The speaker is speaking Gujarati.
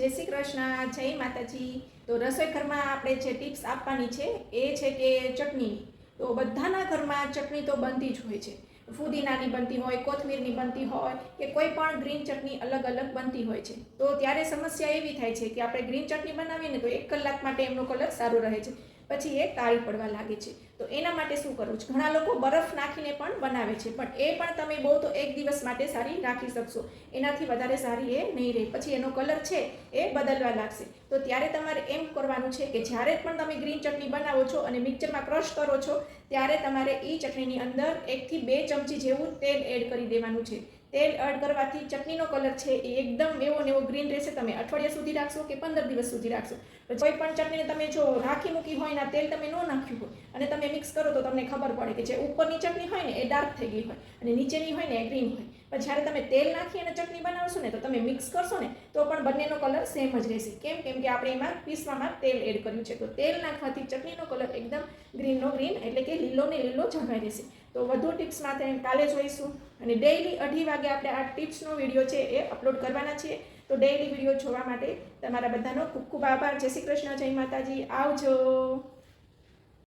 જય શ્રી કૃષ્ણ, જય માતાજી. તો રસોઈ ઘરમાં આપણે જે ટિપ્સ આપવાની છે એ છે કે ચટણીની તો બધાના ઘરમાં ચટણી તો બનતી જ હોય છે. ફુદીનાની બનતી હોય, કોથમીરની બનતી હોય કે કોઈ પણ ગ્રીન ચટણી અલગ અલગ બનતી હોય છે. તો ત્યારે સમસ્યા એવી થાય છે કે આપણે ગ્રીન ચટણી બનાવીએ ને તો એક કલાક માટે એમનો કલર સારો રહે છે. પછી એ કાળી પડવા લાગે છે. તો એના માટે શું કરવું છે? ઘણા લોકો બરફ નાખીને પણ બનાવે છે, પણ એ પણ તમે બહુ તો એક દિવસ માટે સારી રાખી શકશો. એનાથી વધારે સારી એ નહીં રહે. પછી એનો કલર છે એ બદલવા લાગશે. તો ત્યારે તમારે એમ કરવાનું છે કે જ્યારે પણ તમે ગ્રીન ચટણી બનાવો છો અને મિક્સરમાં ક્રશ કરો છો, ત્યારે તમારે એ ચટણીની અંદર એકથી બે ચમચી જેવું તેલ એડ કરી દેવાનું છે. તેલ એડ કરવાથી ચટણીનો કલર છે એ એકદમ એવો ને એવો ગ્રીન રહેશે. તમે અઠવાડિયા સુધી રાખશો કે પંદર દિવસ સુધી રાખશો. કોઈ પણ ચટણીને તમે જો રાખી મૂકી હોય ને તેલ તમે ન નાખ્યું હોય અને તમે મિક્સ કરો તો તમને ખબર પડે કે જે ઉપરની ચટણી હોય ને એ ડાર્ક થઈ ગઈ હોય અને નીચેની હોય ને એ ગ્રીન હોય. પણ જ્યારે તમે તેલ નાખી અને ચટણી બનાવશો ને તો તમે મિક્સ કરશો ને તો પણ બંનેનો કલર સેમ જ રહેશે. કેમ? કેમ કે આપણે એમાં પીસવામાં તેલ એડ કર્યું છે. તો તેલ નાખવાથી ચટણીનો કલર એકદમ ગ્રીનનો ગ્રીન એટલે કે લીલો ને લીલો જળવાઈ રહેશે. તો વધુ ટિપ્સ માટે કાલે જોઈશું. અને ડેઈલી અઢી વાગે આપણે આ ટિપ્સનો વીડિયો છે એ અપલોડ કરવાના છીએ. તો ડેઈલી વીડિયો જોવા માટે તમારા બધાનો ખૂબ ખૂબ આભાર. જય શ્રી કૃષ્ણ, જય માતાજી. આવજો.